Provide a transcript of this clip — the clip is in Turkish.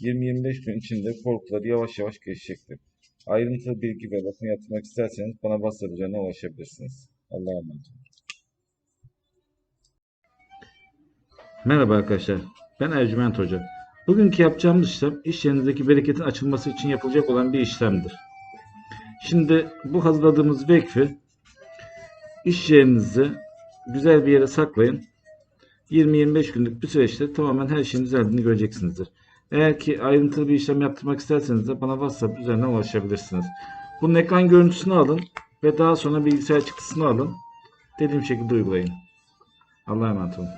20-25 gün içinde korkuları yavaş yavaş geçecektir. Ayrıntılı bilgi ve bakım yaptırmak isterseniz bana WhatsApp ulaşabilirsiniz. Allah'a emanet. Merhaba arkadaşlar. Ben Ercüment Hoca. Bugünkü yapacağımız işlem iş yerinizdeki bereketin açılması için yapılacak olan bir işlemdir. Şimdi bu hazırladığımız vekfi iş yerinizi güzel bir yere saklayın. 20-25 günlük bir süreçte tamamen her şeyin düzeldiğini göreceksinizdir. Eğer ki ayrıntılı bir işlem yaptırmak isterseniz de bana WhatsApp üzerinden ulaşabilirsiniz. Bunun ekran görüntüsünü alın ve daha sonra bilgisayar çıktısını alın. Dediğim şekilde uygulayın. Allah'a emanet olun.